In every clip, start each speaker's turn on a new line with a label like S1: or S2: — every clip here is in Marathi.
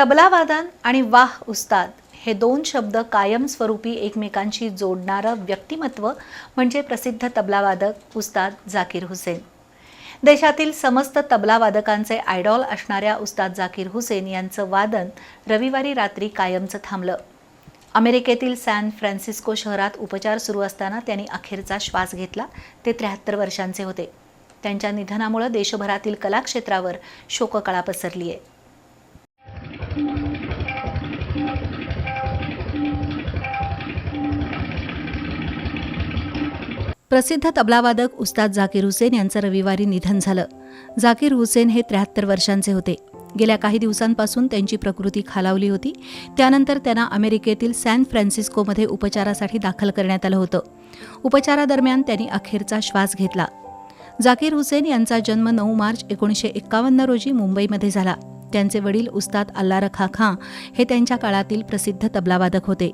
S1: तबलावादन आणि वाह उस्ताद हे दोन शब्द कायमस्वरूपी एकमेकांशी जोडणारं व्यक्तिमत्व म्हणजे प्रसिद्ध तबलावादक उस्ताद जाकीर हुसेन. देशातील समस्त तबलावादकांचे आयडॉल असणाऱ्या उस्ताद जाकीर हुसेन यांचं वादन रविवारी रात्री कायमचं थांबलं. अमेरिकेतील सॅन फ्रान्सिस्को शहरात उपचार सुरू असताना त्यांनी अखेरचा श्वास घेतला ते त्र्याहत्तर वर्षांचे होते. त्यांच्या निधनामुळे देशभरातील कलाक्षेत्रावर शोककळा पसरली आहे प्रसिद्ध तबलावादक उस्ताद झाकीर हुसेन यांचं रविवारी निधन झालं. जाकीर हुसेन हे त्र्याहत्तर वर्षांचे होते. गेल्या काही दिवसांपासून त्यांची प्रकृती खालावली होती. त्यानंतर त्यांना अमेरिकेतील सॅन फ्रान्सिस्कोमध्ये उपचारासाठी दाखल करण्यात आलं होतं. उपचारादरम्यान त्यांनी अखेरचा श्वास घेतला. जाकीर हुसेन यांचा जन्म नऊ मार्च एकोणीसशे एक्कावन्न रोजी मुंबईमध्ये झाला. त्यांचे वडील उस्ताद अल्ला रखा खां हे त्यांच्या काळातील प्रसिद्ध तबलावादक होते.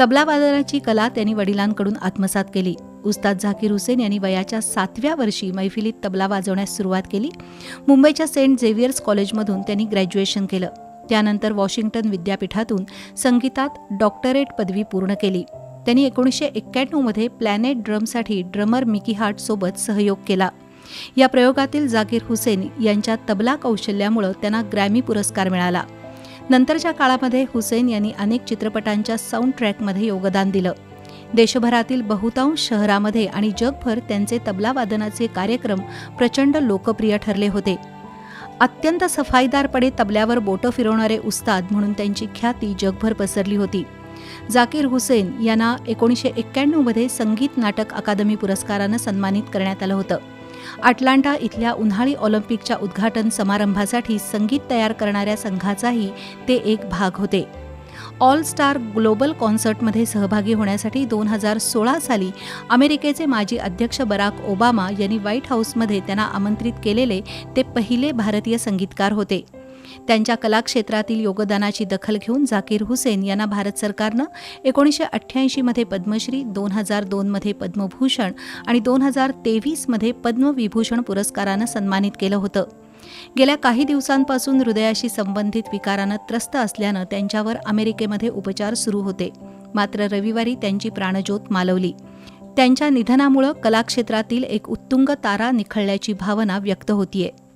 S1: तबलावादनाची कला त्यांनी वडिलांकडून आत्मसात केली. उस्ताद झाकीर हुसेन यांनी वयाच्या सातव्या वर्षी मैफिलीत तबला वाजवण्यास सुरुवात केली. मुंबईच्या सेंट झेवियर्स कॉलेजमधून त्यांनी ग्रॅज्युएशन केलं. त्यानंतर वॉशिंग्टन विद्यापीठातून संगीतात डॉक्टरेट पदवी पूर्ण केली. त्यांनी एकोणीसशे एक्क्याण्णवमध्ये प्लॅनेट ड्रमसाठी ड्रमर मिकी हार्टसोबत सहयोग केला. या प्रयोगातील जाकीर हुसेन यांच्या तबला कौशल्यामुळं त्यांना ग्रॅमी पुरस्कार मिळाला. नंतरच्या काळामध्ये हुसेन यांनी अनेक चित्रपटांच्या साऊंड ट्रॅकमध्ये योगदान दिलं. देशभरातील बहुतांश शहरामध्ये आणि जगभर त्यांचे तबलावादनाचे कार्यक्रम प्रचंड लोकप्रिय ठरले होते. अत्यंत सफाईदारपणे तबल्यावर बोटं फिरवणारे उस्ताद म्हणून त्यांची ख्याती जगभर पसरली होती. जाकीर हुसेन यांना एकोणीसशे एक्क्याण्णवमध्ये संगीत नाटक अकादमी पुरस्कारानं सन्मानित करण्यात आलं होतं. अटलांटा इथल्या उन्हाळी ऑलिम्पिकच्या उद्घाटन समारंभासाठी संगीत तयार करणाऱ्या संघाचाही ते एक भाग होते. ऑल स्टार ग्लोबल कॉन्सर्टमध्ये सहभागी होण्यासाठी दोन हजार सोळा साली अमेरिकेचे माजी अध्यक्ष बराक ओबामा यांनी व्हाईट हाऊसमध्ये त्यांना आमंत्रित केलेले ते पहिले भारतीय संगीतकार होते. त्यांच्या कलाक्षेत्रातील योगदानाची दखल घेऊन जाकीर हुसेन यांना भारत सरकारनं एकोणीसशे अठ्ठ्याऐंशीमध्ये पद्मश्री दोन हजार दोनमध्ये पद्मभूषण आणि दोन हजार तेवीसमध्ये पद्मविभूषण पुरस्कारानं सन्मानित केलं होतं. गेल्या काही दिवसांपासून हृदयाशी संबंधित विकारानं त्रस्त असल्यानं त्यांच्यावर अमेरिकेमध्ये उपचार सुरू होते. मात्र रविवारी त्यांची प्राणज्योत मालवली. त्यांच्या निधनामुळं कलाक्षेत्रातील एक उत्तुंग तारा निखळल्याची भावना व्यक्त होतीये.